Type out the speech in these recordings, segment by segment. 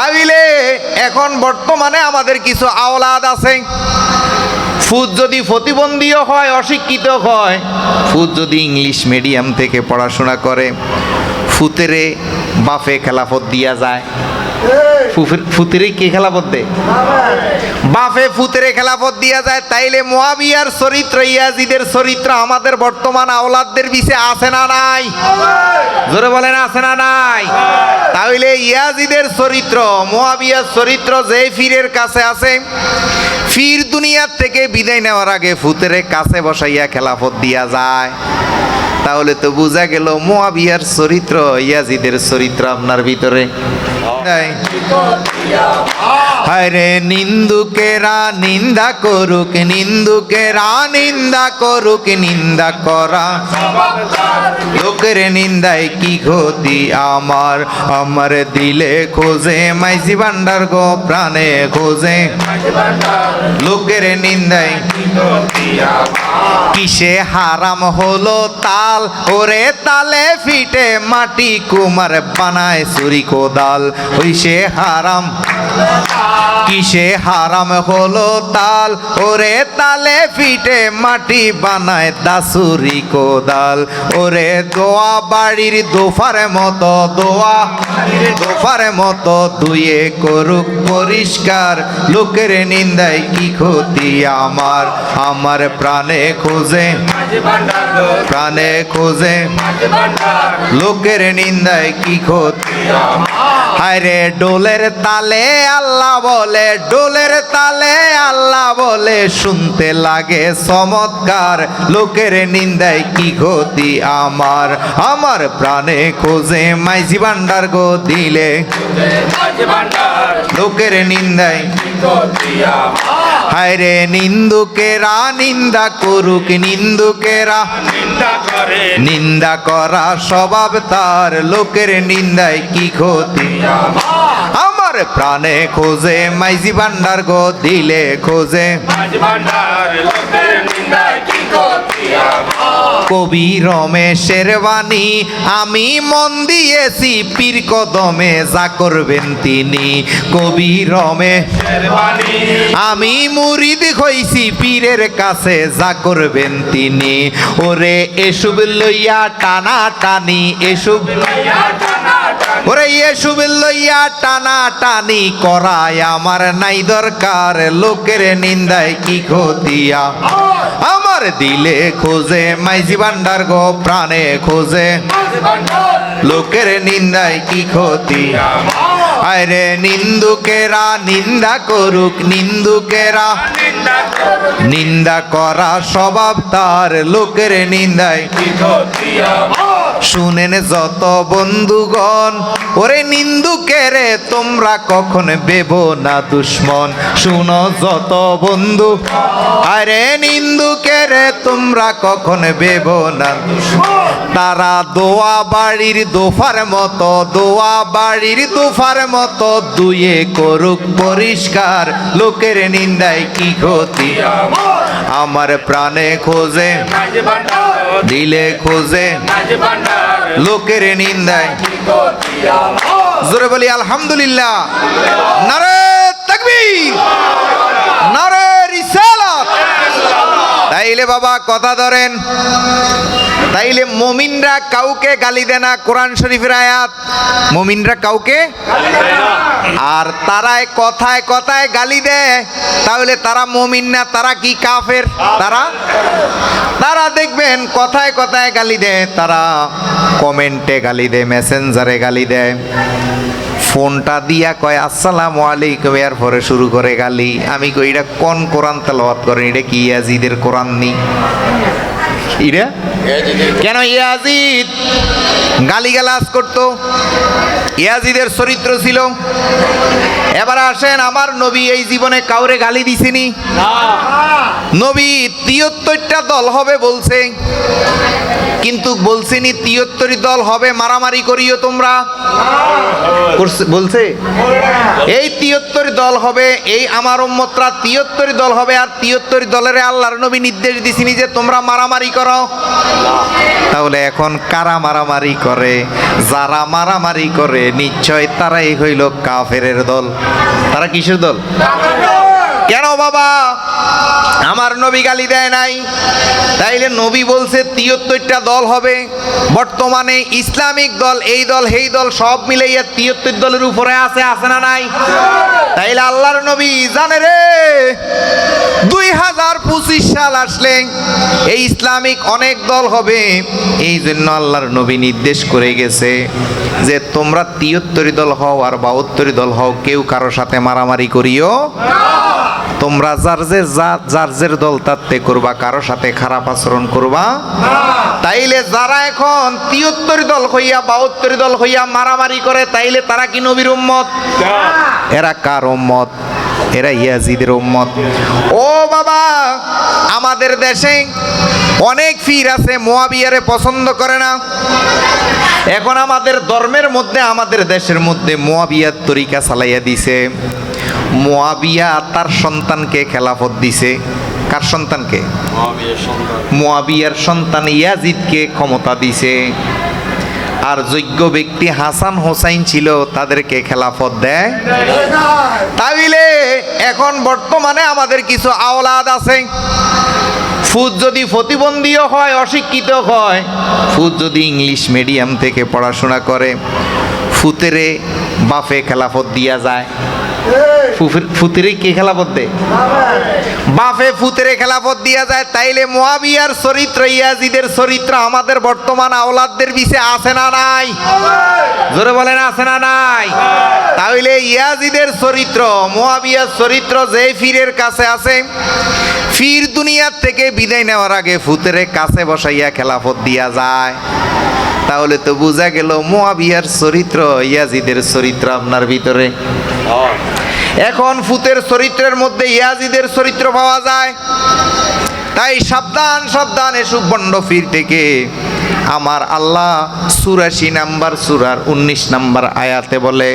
তাইলে এখন বর্তমানে আমাদের কিছু আওলাদ আছে। ফুদ যদি প্রতিবন্ধীও হয়, অশিক্ষিত হয়, ফুদ যদি ইংলিশ মিডিয়াম থেকে পড়াশোনা করে, ফুতেরে বাফে খেলাফত দিয়া যায়। ফুতেরে কে খেলাফত দেয় বাফে ফুতেরে খেলাফত দিয়া যায়, তাইলে মোয়াবিয়ার চরিত্র, ইয়াজিদের চরিত্র আমাদের বর্তমান আওলাদদের বিষয়ে আছে না নাই? জোরে বলেন, আছে না নাই? তাহলে ইয়াজিদের চরিত্র, মোয়াবিয়ার চরিত্র যে ফিরের কাছে আছে, ফির দুনিয়ার থেকে বিদায় নেওয়ার আগে ফুতেরে কাছে বসাইয়া খেলাফত দিয়া যায়। তাহলে তো বোঝা গেল মোয়াবিয়ার চরিত্র, ইয়াজিদের চরিত্র আপনার ভিতরে। নাই। হায়রে নিন্দুকেরা নিন্দা করুক, নিন্দুকেরা নিন্দা করুক, নিন্দা করা। লোকের নিন্দায় কি ক্ষতি আমার? আমার দিলে খোঁজে মাইসি ভান্ডার গো প্রাণে খোঁজে। লোকের নিন্দায় কিসে হারাম হলো তাল? ওরে তালে ফিটে মাটি কুমার বানায় চুরি কোদাল। ওই সে হারাম। কিসে হারাম হলো তাল? ওরে তালে ফিটে মাটি বানায় দাসুরি কোদাল। ওরে দোয়া বাড়ির দোফার মতো দোয়া। দোফার মতো দুয়ে করুক পরিষ্কার। লোকের নিন্দায় কি ক্ষতি আমার? আমার প্রাণে খোঁজে প্রাণে খোঁজে লোকের নিন্দায় কি ক্ষতি হায়রে ডোলের তালে আল্লাহ বলে ডোলের তালে আল্লাহ বলে শুনতে লাগে চমৎকার লোকের নিন্দায় কি ক্ষতি আমার? আমার প্রাণে খোঁজে মাইজি ভান্ডার গো দিলে। লোকের নিন্দায় হায়রে নিন্দুকেরা নিন্দা করুক নিন্দুকেরা। নিন্দা করা। স্বভাব তার লোকের নিন্দায় কি ক্ষতি? আমার প্রাণে খোঁজে মাইজি ভান্ডার গো দিলে খোঁজে। কবি রমেশের বাণী, আমি মন দিয়েছি পীর কদমে, যা করবেন তিনি। কবি রমে আমি মুরিদ হইছি পীরের কাছে, যা করবেন তিনি। ওরে এসব লইয়া টানা টানি এসব ওরে এসব লইয়া টানা টানি করায় আমার নাই দরকার, লোকের নিন্দায় কি ক্ষতিয়া আমার দিলে খোঁজে, মাইজি ভান্ডার গো প্রাণে খোঁজে। লোকের নিন্দায় কি ক্ষতি? আরে নিন্দুকেরা নিন্দা করুক, নিন্দুকেরা। নিন্দা করা স্বভাব তার, লোকের নিন্দায় শুনেন যত বন্ধুগণ, ওরে নিন্দুকেরে তোমরা কখন বেব না দুশ্মন? শুনো যত বন্ধু, আরে নিন্দুকেরে তোমরা কখন বেব না তারা দোয়া বাড়ির দোফার মতো, দোয়া বাড়ির দোফার মতো, দুয়ে করুক পরিষ্কার, লোকের নিন্দায় কি ক্ষতি? আমার প্রাণে খোঁজে, দিলে খোঁজে লোকের নিন্দায়। জোরে বলি আলহামদুলিল্লাহ। নারে তাকবীর। নারে রিসালাত। তাইলে বাবা কথা ধরেন। তাইলে মমিনরা কাউকে গালি দেয় না কোরআন শরীফের আয়াত। মমিনরা কাউকে আর তারাই কথায় কথায় গালি দেয়। তাহলে তারা মমিন না তারা কি কাফের? তারা তারা দেখবেন কথায় কথায় গালি দেয় তারা কমেন্টে গালি দেয় মেসেঞ্জারে গালি দেয়। ফোনটা দিয়া কয় আসসালামু আলাইকুম এর পরে শুরু করে গালি। আমি কই এটা কোন কোরআন তেলাওয়াত করেন? এটা কি ইয়াজিদের কোরআন নি? ইরা? কেন ইয়াজিদ? গালিগালাজ করত। ইয়াজিদের চরিত্র ছিল এবার আসেন আমার নবী এই জীবনে কাউরে গালি দিছিনি? নবী তিয়াত্তরটা দল হবে বলছে কিন্তু বলছেনি তিয়াত্তরই দল হবে মারামারি করিও তোমরা। বলছে এই তিয়াত্তর দল হবে এই আমার উম্মতরা তিয়াত্তর দল হবে আর তিয়াত্তর দলের আল্লাহর নবী নির্দেশ দিছিনি যে তোমরা মারামারি করো? তাহলে এখন কারা মারামারি করে? যারা মারামারি করে, নিশ্চয় তারাই হইল কাফেরের দল। তারা কিসের দল? কেন বাবা? আমার নবী গালি দেয় নাই। তাইলে নবী বলছে, তিয়াত্তরটা দল হবে। বর্তমানে ইসলামিক দল, এই দল, সেই দল সব মিলাইয়া তিয়াত্তর দলের উপরে আছে আছে না নাই? তাইলে আল্লাহর নবী জানে রে। দুই হাজার পঁচিশ সাল আসলে এই ইসলামিক অনেক দল হবে। এই জন্য আল্লাহর নবী নির্দেশ করে গেছে যে, তোমরা তিয়াত্তরি দল হও আর বাহাত্তরি দল হও, কেউ কারও সাথে মারামারি করিও তোমরা যার যে যার যে দল তাতে করবা কারও সাথে খারাপ আচরণ করবা তাইলে যারা এখন তিয়াত্তর দল হইয়া বাহাত্তর দল হইয়া মারামারি করে তাইলে তারা কি নবীর উম্মত? এরা কার উম্মত? এরা ইয়াজিদের উম্মত। ও বাবা আমাদের দেশে অনেক ফির আছে মোয়াবিয়ারে পছন্দ করে না। এখন আমাদের ধর্মের মধ্যে আমাদের দেশের মধ্যে মোয়াবিয়ার তরিকা চালাইয়া দিছে। মোয়াবিয়া তার সন্তানকে খেলাফত দিছে। কার সন্তানকে? মোয়াবিয়ার সন্তান। ইয়াজিদকে ক্ষমতা দিছে। আর যোগ্য ব্যক্তি হাসান হোসাইন ছিল তাদেরকে খেলাফত দেয়। তাইলে এখন বর্তমানে আমাদের কিছু আওলাদ আছে। ফুদ যদি প্রতিবন্ধীও হয় অশিক্ষিত হয় ফুদ যদি ইংলিশ মিডিয়াম থেকে পড়াশোনা করে ফুতেরে বাফে খেলাফত দিয়া যায়। ফুতেরে কে খেলাফত দেয় বাফে ফুতেরে খেলাফত দিয়া যায় তাইলে মোয়াবিয়ার চরিত্র ইয়াজিদের চরিত্র আমাদের বর্তমান আওলাদদের বিছে আছে না নাই? জোরে বলেন আছে না নাই? তাহলে ইয়াজিদের চরিত্র মোয়াবিয়ার চরিত্র যে ফিরের কাছে আছে ফির দুনিয়ার থেকে বিদায় নেওয়ার আগে ফুতেরে কাছে বসাইয়া খেলাফত দিয়া যায়। তাহলে তো বোঝা গেল মোয়াবিয়ার চরিত্র ইয়াজিদের চরিত্র আপনার ভিতরে। এখন ফুতের চরিত্রের মধ্যে ইয়াজিদের চরিত্র পাওয়া যায়। তাই সাবধান সাবধান এসব বন্ড ফির থেকে। আমার আল্লাহ চুরাশি নাম্বার, সুরার উনিশ নাম্বার আয়াতে বলে,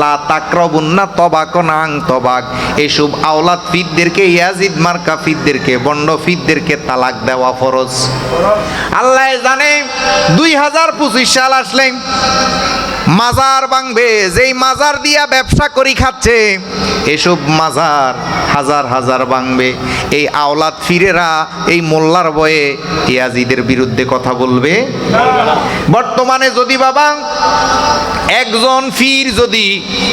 লা তাকরবুন্না তবাক নাং তবাক। এসব আওলাদ ফিদদেরকে ইয়াজিদ মার্কা ফিদদেরকে বন্ড ফিদদেরকে তালাক দেওয়া ফরজ। আল্লাহ জানে, দুই হাজার পঁচিশ সাল আসলে মাজার ভাঙবে, যেই মাজার দিয়া ব্যবসা করি খাচ্ছে, এসব মাজার হাজার হাজার ভাঙবে। এই আওলাদ ফিরেরা এই মোল্লার বয়ে ইয়াজিদের বিরুদ্ধে কথা বলবে। বর্তমানে যদি বাবা, একজন ফির যদি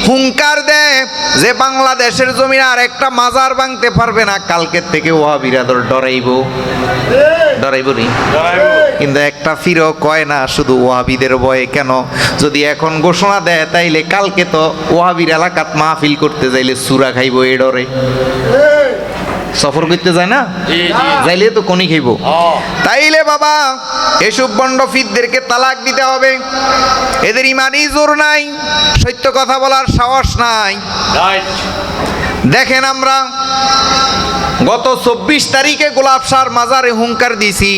হুঙ্কার দেয় যে বাংলাদেশের জমিনে আর একটা মাজার ভাঙতে পারবে না, কালকের থেকে ওহাবিরা ধর ডরাইব। ডরাইব নি কিন্তু একটা ফিরও কয় না শুধু ওয়াহাবিদের ভয়ে কেন? যদি এখন ঘোষণা দেয় তাইলে কালকে তো ওয়াহাবির এলাকাত মাহফিল করতে যাইলে সুরা খাইব এ ডরে। সফর করতে যায় না? যাইলে তো কোনি খাইব। তাইলে বাবা এসব বন্ড ফিদদেরকে তালাক দিতে হবে। এদের ইমানই জোর নাই সত্য কথা বলার সাহস নাই। দেখেন আমরা গত চব্বিশ তারিখে গোলাপ সার মাজারে হুঙ্কার দিছি।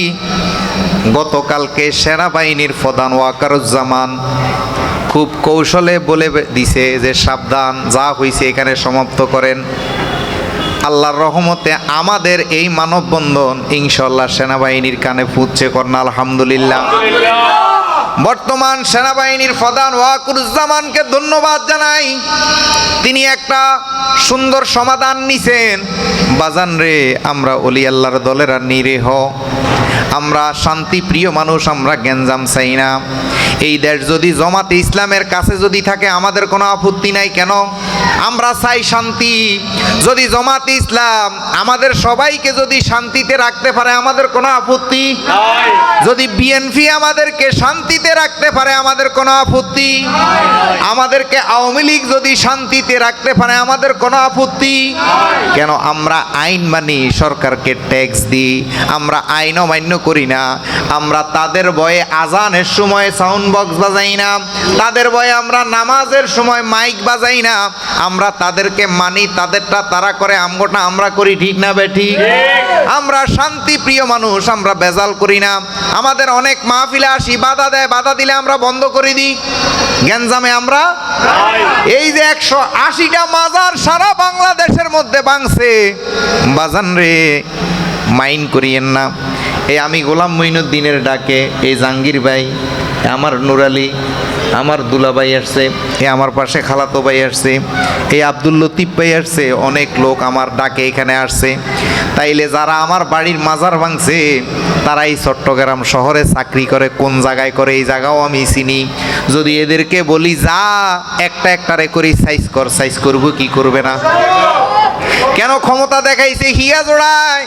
গতকালকে সেনাবাহিনীর প্রধান ওয়াকারুজ্জামান খুব কৌশলে বলে দিছে যে, সাবধান, যা হয়েছে এখানে সমাপ্ত করেন। আল্লাহর রহমতে আমাদের এই মানববন্ধন ইনশাল্লাহ সেনাবাহিনীর কানে ফুটছে কর্না আলহামদুলিল্লাহ। বর্তমান সেনাবাহিনীর প্রধান ওয়াকুরুজ্জামানকে ধন্যবাদ জানাই। তিনি একটা সুন্দর সমাধান নিছেন। বাজান রে, আমরা অলি আল্লাহর দলেরা নিরেহ। আমরা শান্তিপ্রিয় মানুষ, আমরা গ্যাঞ্জাম চাই না। এই দেশ যদি জমাতে ইসলামের কাছে যদি থাকে, আমাদের কোনো আপত্তি নাই কেন? আমরা চাই শান্তি। যদি জমাতে ইসলাম আমাদের সবাইকে যদি শান্তিতে রাখতে পারে, আমাদের কোনো আপত্তি? যদি বিএনপি আমাদেরকে শান্তিতে রাখতে পারে, আমাদের কোনো আপত্তি? আমাদেরকে আওয়ামী লীগ যদি শান্তিতে রাখতে পারে, আমাদের কোনো আপত্তি? কেন আমরা আইন মানি, সরকারকে ট্যাক্স দিই। আমরা আইন অমান্য করি না। আমরা তাদের ভয়ে আজানের সময় সাউন্ড বক্স বাজাই না। তাদের ভয়ে আমরা নামাজের সময় মাইক বাজাই না। আমরা তাদেরকে মানি তাদেরটা তারা করে আমগোটা আমরা করি ঠিক না বে ঠিক? আমরা শান্তি প্রিয় মানুষ আমরা বেজাল করি না। আমাদের অনেক মাহফিলে আসি বাধা দেয় বাধা দিলে আমরা বন্ধ করে দিই। গ্যাঞ্জামে আমরা এই যে একশো আশিটা মাজার সারা বাংলাদেশের মধ্যে বাংছে বাজান রে মাইন করিয়েন না। এই আমি গোলাম মঈনুদ্দিনের ডাকে, এই জাহাঙ্গীর ভাই আমার নুরালি, আমার দুলাভাই আসছে এ আমার পাশে খালাতো ভাই আসছে, এই আব্দুল লতিফ ভাই আসছে, অনেক লোক আমার ডাকে এখানে আসছে। তাইলে যারা আমার বাড়ির মাজার ভাঙছে তারা এই চট্টগ্রাম শহরে চাকরি করে, কোন জায়গায় করে, এই জায়গাও আমি চিনি। যদি এদেরকে বলি, যা, একটা একটারে করে, সাইজ কর, সাইজ করব, কি করবে না? কেন ক্ষমতা দেখাইছে? হিয়া জোড়ায়।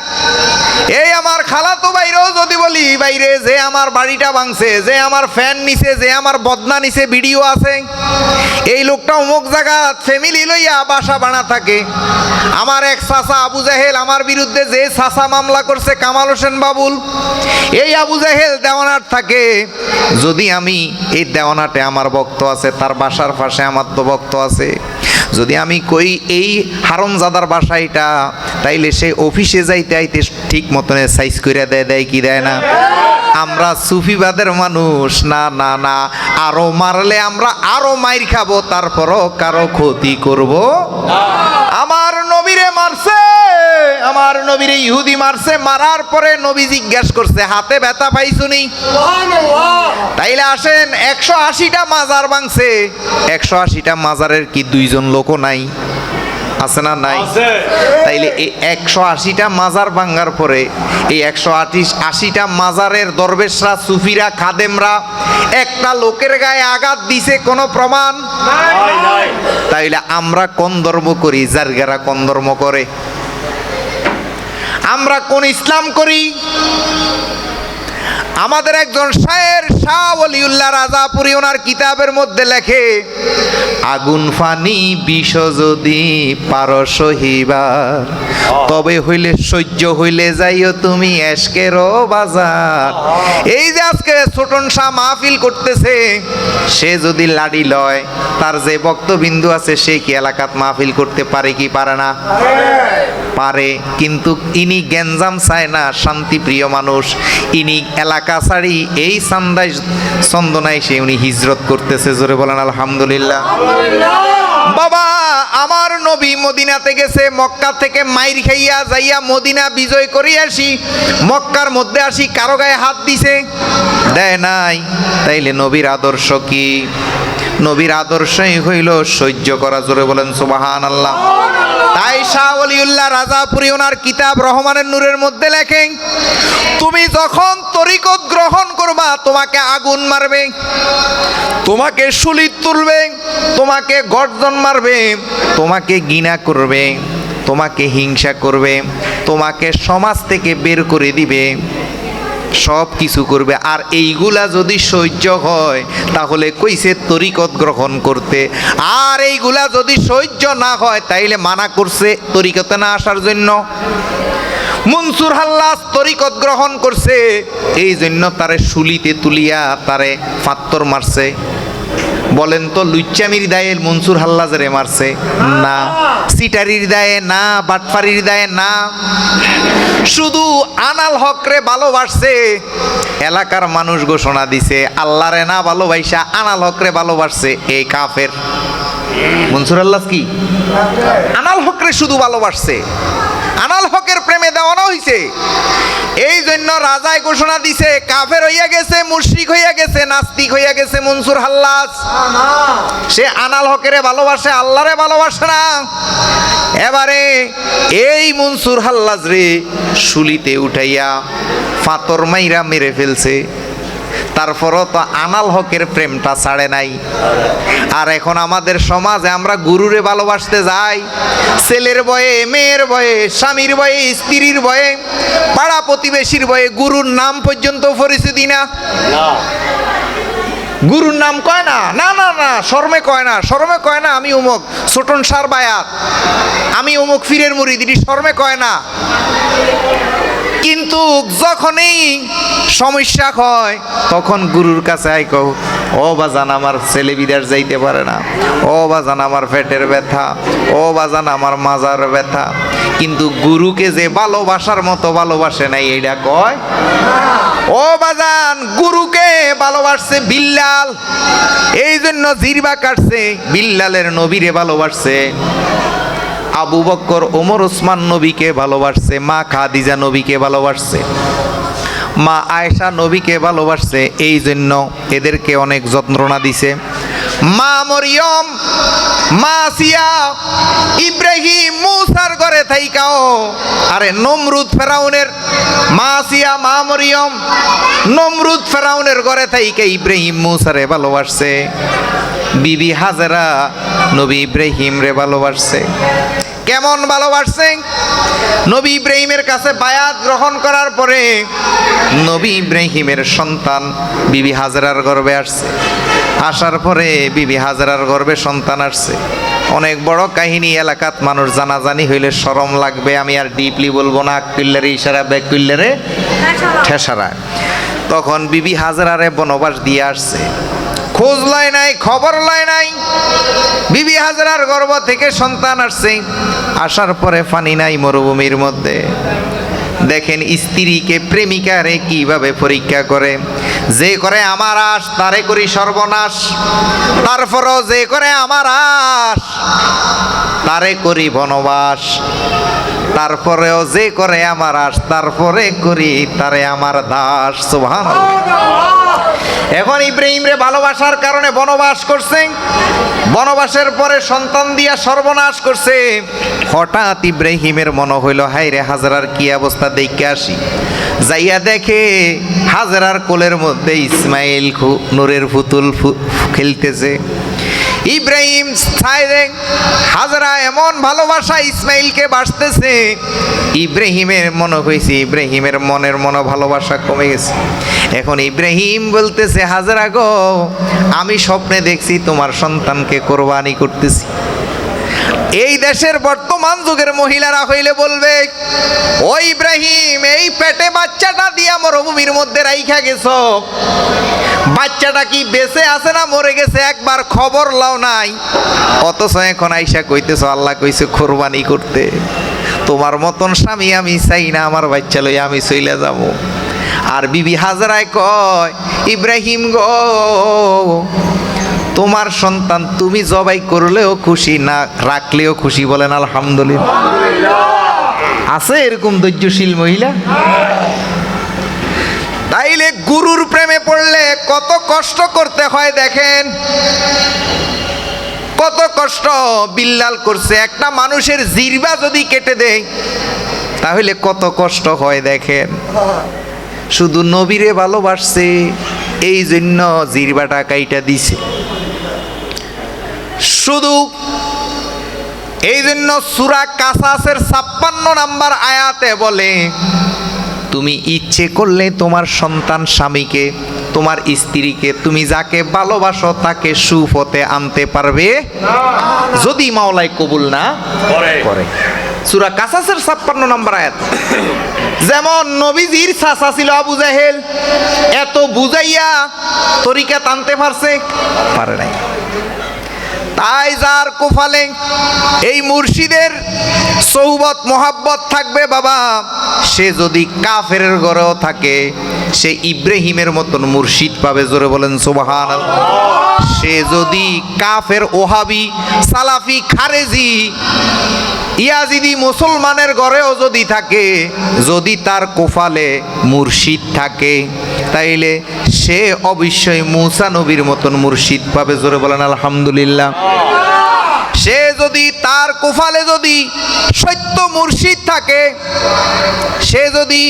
এই আমার খালাতো বাইরেও যদি বলি বাইরে যে আমার বাড়িটা ভাঙছে, যে আমার ফ্যান নিছে, যে আমার বদনা নিছে, ভিডিও আছে। এই লোকটা অমুক জায়গা ফ্যামিলি লইয়া বাসা বানা থাকে। আমার এক চাচা আবু জাহেল আমার বিরুদ্ধে যে চাচা মামলা করছে, কামাল হোসেন বাবুল, এই আবু জাহেল দেওয়ানার থাকে। যদি আমি এই দেওয়ানাটে আমার বক্ত আছে, তার বাসার পাশে আমার তো বক্ত আছে। যদি আমি কই এই হারমজাদার বাসা এটা তাইলে সে অফিসে যাইতে আইতে ঠিক মতনে সাইজ করে দেয় দেয় কি দেয় না? আমরা সুফিবাদের মানুষ, না না না, আরও মারলে আমরা আরও মাইর খাব, তারপরও কারও ক্ষতি করব আমার নবীরে ইহুদি মারছে মারার পরে নবী জিজ্ঞাসা করছে হাতে ব্যথা পাইছুনি তাইলে আসেন একশো আশিটা মাজার ভাঙছে। একশো আশিটা মাজারের কি দুইজন লোকও নাই? আছে না নাই? তাইলে এই একশো আশিটা মাজার ভাঙ্গার পরে এই একশো আটিশ আশিটা মাজারের দরবেশরা সুফিরা খাদেমরা একটা লোকের গায়ে আঘাত দিছে কোনো প্রমাণ? তাইলে আমরা কোন ধর্ম করি? জারগারা কোন ধর্ম করে? আমরা কোন ইসলাম করি? আমাদের একজন শায়ের শাহ ওলিউল্লাহ রাজাপুরি ওনার কিতাবের মধ্যে লেখে, আগুন ফানি বিষ যদি পার সহিবার তবে হইলে সহ্য হইলে যাইও তুমি এসকেরও বাজার। এই যে আজকে ছোটন শাহ মাহফিল করতেছে, সে যদি লাডি লয়, তার যে বক্তবিন্দু আছে, সে কি এলাকাত মাহফিল করতে পারে কি পারে না? পারে, কিন্তু ইনি গ্যাঞ্জাম চায় না শান্তিপ্রিয় মানুষ। ইনি এলাকা ছাড়ি এই সান্দাই চন্দনায় সে উনি হিজরত করতেছে, জোরে বলেন আলহামদুলিল্লাহ। বাবা, আমার নবী মদিনাতে গেছে, মক্কা থেকে মাইর খাইয়া যাইয়া মদিনা বিজয় করি আসি। মক্কার মধ্যে আসি, কারও গায়ে হাত দিছে। দেয় নাই। তাইলে নবীর আদর্শ কি? নবীর আদর্শই হইল সহ্য করা, জোরে বলেন সুবাহান আল্লাহ তাই শাহ অলিউল্লাহ রাজাপুরি ওনার কিতাব রহমানের নূরের মধ্যে লেখেন, তুমি যখন তরিকত গ্রহণ করবা, তোমাকে আগুন মারবে, তোমাকে শুলি তুলবে, তোমাকে গর্জন মারবে, তোমাকে গিনা করবে, তোমাকে হিংসা করবে, তোমাকে সমাজ থেকে বের করে দিবে। সব কিছু করবে। আর এইগুলা যদি সহ্য হয়, তাহলে কইছে তরিকত গ্রহণ করতে। আর এইগুলা যদি সহ্য না হয়, তাইলে মানা করছে তরিকতে না আসার জন্য। মনসুর হাল্লাস তরিকত গ্রহণ করছে এই জন্য তারে শুলিতে তুলিয়া তারে ফাত্তর মারছে। বলেন তো, লুচ্চামির দায়ে মনসুর হাল্লাজারে মারছে। না, সিটারির দায়ে, না, বাটফারির দায়ে, না। শুধু আনাল হকরে ভালোবাসছে। এলাকার মানুষ ঘোষণা দিছে, আল্লাহরে না ভালোবাসা আনাল হকরে ভালোবাসছে এই কাফের। মনসুর আল্লাহ কি? আনাল হকরে শুধু ভালোবাসছে। আনাল হকের প্রেমে দেওয়ানো হইছে। এই জন্য রাজায় ঘোষণা দিছে, কাফের হইয়া গেছে, মুশরিক হইয়া গেছে, নাস্তিক হইয়া গেছে মনসুর হাল্লাস। সে আনাল হকেরে ভালোবাসে, আল্লাহরে ভালোবাসে না। এবারে এই মনসুর হাল্লাজ রে শুলিতে উঠাইয়া ফাতর মাইরা মেরে ফেলছে। তারপরও তো আনাল হকের প্রেমটা ছাড়ে নাই। আর এখন আমাদের সমাজে আমরা গুরুরে ভালোবাসতে যাই। ছেলের বয়ে মেয়ের বয়ে স্বামীর বয়ে স্ত্রীর বয়ে পাড়া প্রতিবেশীর বয়ে গুরুর নাম পর্যন্ত পরিচিতি না? গুরুর নাম কয় না? না না না শর্মে কয় না শর্মে কয় না আমি উমুক। ছোটন সার বায়াত। আমি উমুক ফিরের মুড়ি দিদি শর্মে কয় না। কিন্তু যখনই সমস্যা হয়, তখন গুরুর কাছে আই কও, ও বাজান, আমার ছেলে বিদার যাইতে পারে না। ও বাজান, আমার পেটের ব্যথা। ও বাজান, আমার মাজার ব্যথা। কিন্তু গুরুকে যে ভালোবাসার মতো ভালোবাসে নাই এইটা কয়? ও বাজান, গুরুকে ভালোবাসছে বিল্লাল। এই জন্য জিরবা কাটছে, বিল্লালের নবীরে ভালোবাসছে। আবু বক্কর, ওমর, ওসমান নবীকে ভালোবাসছে, মা খাদিজা নবীকে ভালোবাসছে, মা আয়েশা নবীকে ভালোবাসছে, এই জন্য এদেরকে অনেক যন্ত্রণা দিছে। মা মরিয়ম, মা সিয়া, ইব্রাহিম, মুসার ঘরে থাইকাও। আরে নমরুদ ফেরাউনের মা সিয়া, মা মরিয়ম, নমরুদ ফেরাউনের ঘরে থাইকে ইব্রাহিম, মুসারে ভালোবাসছে। বিবি হাজারা নবী ইব্রাহিম রে ভালোবাসছে। কেমন ভালোবাসছে? নবী ইব্রাহিমের কাছে বায়াত গ্রহণ করার পরে নবী ইব্রাহিমের সন্তান বিবি হাজারার গর্বে আসছে। আসার পরে বিবি হাজারার গর্বে সন্তান আসছে। অনেক বড় কাহিনী এলাকাত মানুষ জানাজানি হইলে সরম লাগবে আমি আর ডিপলি বলব না কুল্লারে ইশারা ব্যাগ কুল্লারে ঠেসারা। তখন বিবি হাজারারে বনবাস দিয়ে আসছে। খোঁজ লয় নাই, খবর লয় নাই। বিবি হাজারার গর্ভ থেকে সন্তান আসছে। আসার পরে ফানি নাই মরুভূমির মধ্যে। দেখেন স্ত্রীকে প্রেমিকারে কীভাবে পরীক্ষা করে? যে করে আমার আশ, তারে করি সর্বনাশ। তারপরও যে করে আমার আশ, তারে করি বনবাস। তারপরেও যে করে আমার আশ, তারপরে করি তারে আমার দাস। সুবহান এখন ইব্রাহিম রে ভালোবাসার কারণে বনবাস করছে। বনবাসের পরে সন্তান দিয়া সর্বনাশ করছে। হঠাৎ ইব্রাহিমের মনে হইল হাই রে হাজারার কি অবস্থা, দেখে আসি। যাইয়া দেখে হাজারার কোলের মধ্যে ইসমাইল নূরের ফুতুল খেলতেছে। ইব্রাহিম হাজরা এমন ভালোবাসা ইসমাইলকে বাসতেছে, ইব্রাহিমের মনে হয়েছে, ইব্রাহিমের মনের মনো ভালোবাসা কমে গেছে। এখন ইব্রাহিম বলতেছে, হাজরা গো, আমি স্বপ্নে দেখছি তোমার সন্তানকে কোরবানি করতেছি। এই দেশের বর্তমান যুগের মহিলারা হইলে বলবে, ও ইব্রাহিম, এই পেটে বাচ্চাটা দিয়া মরুভূমির মধ্যে রাইখা গেছো। বাচ্চাটা কি বেঁচে আছে না মরে গেছে একবার খবর লাও নাই? অথচ এখন আইসা কইতেছ, আল্লাহ কইছে কোরবানি করতে। তোমার মতন স্বামী আমি চাই না, আমার বাচ্চা লই আমি চইলে যাব। আর বিবি হাজারায় কয়, ইব্রাহিম গো, তোমার সন্তান তুমি জবাই করলেও খুশি না, রাখলেও খুশি বলেন আলহামদুলিল্লাহ। আছে এরকম ধৈর্যশীল মহিলা? তাইলে গুরুর প্রেমে পড়লে কত কষ্ট করতে হয় দেখেন। কত কষ্ট বিল্লাল করছে। একটা মানুষের জিরবা যদি কেটে দেয়, তাহলে কত কষ্ট হয় দেখেন। শুধু নবীরে ভালোবাসছে, এই জন্য জিরবাটা কাইটা দিছে। শুধু এই জন্য সুরা কাসাসের ছাপ্পান্ন নাম্বার আয়াতে বলে তুমি ইচ্ছে করলে তোমার সন্তান স্বামীকে তোমার স্ত্রীকে তুমি যাকে ভালোবাসো তাকে সুপথে আনতে পারবে? যদি মাওলাই কবুল না করে সুরা কাসাসের ছাপ্পান্ন নাম্বার আয়াত। যেমন নবীজির চাচা ছিল আবু জাহেল এত বুঝাইয়া তরিকা টানতে পারছে? পারে নাই। তাই যার কোফালে এই মুর্শিদের সৌবত, মোহাব্বত থাকবে, বাবা, সে যদি কাফের ঘরেও থাকে, সে ইব্রাহিমের মতন মুর্শিদ পাবে, জোরে বলেন সুবাহান সে যদি কাফের ওহাবি, সালাফি, খারেজি, ইয়াজিদি মুসলমানের ঘরেও যদি থাকে, যদি তার কোফালে মুর্শিদ থাকে, তাইলে সে অবশ্যই মুসা নবীর মতন মুর্শিদ পাবে, জোরে বলেন আলহামদুলিল্লাহ। সে যদি তার কোফালে যদি সত্য মুর্শিদ থাকে, সে যদি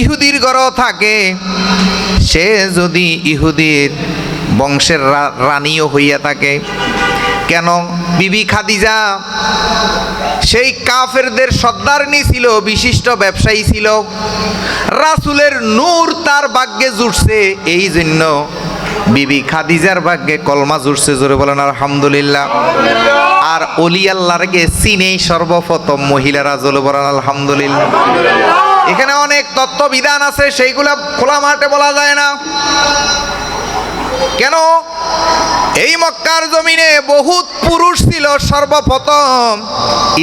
ইহুদির ঘরও থাকে, সে যদি ইহুদির বংশের রানীও হইয়া থাকে। কেন? বিবি খাদিজা সেই কাফেরদের সর্দারনি ছিল বিশিষ্ট ব্যবসায়ী ছিল। রাসুলের নূর তার ভাগ্যে জুটছে এই জন্য বিবি খাদিজার ভাগ্যে কলমা জুটছে জোরে বলেন আলহামদুলিল্লাহ। আর অলি আল্লাহরকে সিনেই সর্বপ্রথম মহিলারা জোরে বলেন আলহামদুলিল্লাহ। এখানে অনেক তত্ত্ব বিধান আছে সেইগুলা খোলা মাঠে বলা যায় না। কেন? এই মক্কার জমিনে বহুত পুরুষ ছিল সর্বপ্রথম।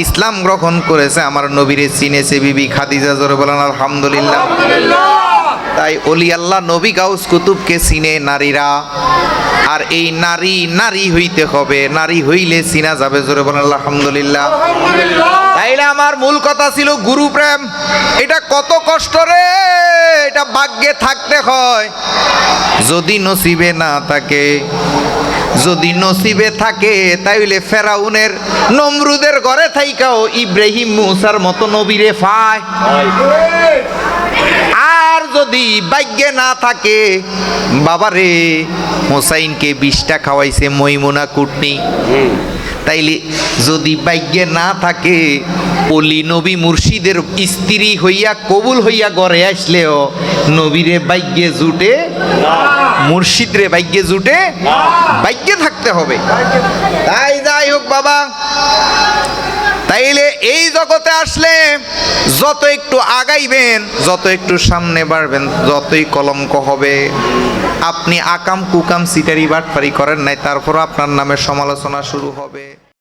ইসলাম গ্রহণ করেছে আমার নবীরে চিনেছে বিবি খাদিজা জোরে বলেন আলহামদুলিল্লাহ। তাই অলি আল্লাহ নবী গাউস কুতুবকে চিনে নারীরা। আর এই নারী নারী হইতে হবে নারী হইলে চিনা যাবে জোরে বলেন আলহামদুলিল্লাহ। তাইলে আমার মূল কথা ছিল গুরু প্রেম। এটা কত কষ্ট রে, এটা ভাগ্যে থাকতে হয়। যদি নসিবে না থাকে, যদি নসিবে থাকে, তাইলে ফেরাউনের নমরুদের ঘরে থাইকাও ইব্রাহিম মুসার মতো নবীরে ফায় আর যদি ভাগ্যে না থাকে, বাবারে হোসাইনকে বিষটা খাওয়াইছে মইমুনা কুটনি। তাইলে যদি ভাগ্যে না থাকে অলি নবী মুর্শিদের স্ত্রী হইয়া কবুল হইয়া গড়ে আসলেও নবীরে ভাগ্যে জুটে মুর্শিদরে ভাগ্যে জুটে ভাগ্যে থাকতে হবে। তাই যাই হোক বাবা। তাইলে এই জগতে আসলে যত একটু আগাইবেন, যত একটু সামনে বাড়বেন, যতই কলঙ্ক হবে। আপনি আকাম কুকাম সিটারি বাটপারি করেন নাই তারপর আপনার নামে সমালোচনা শুরু হবে।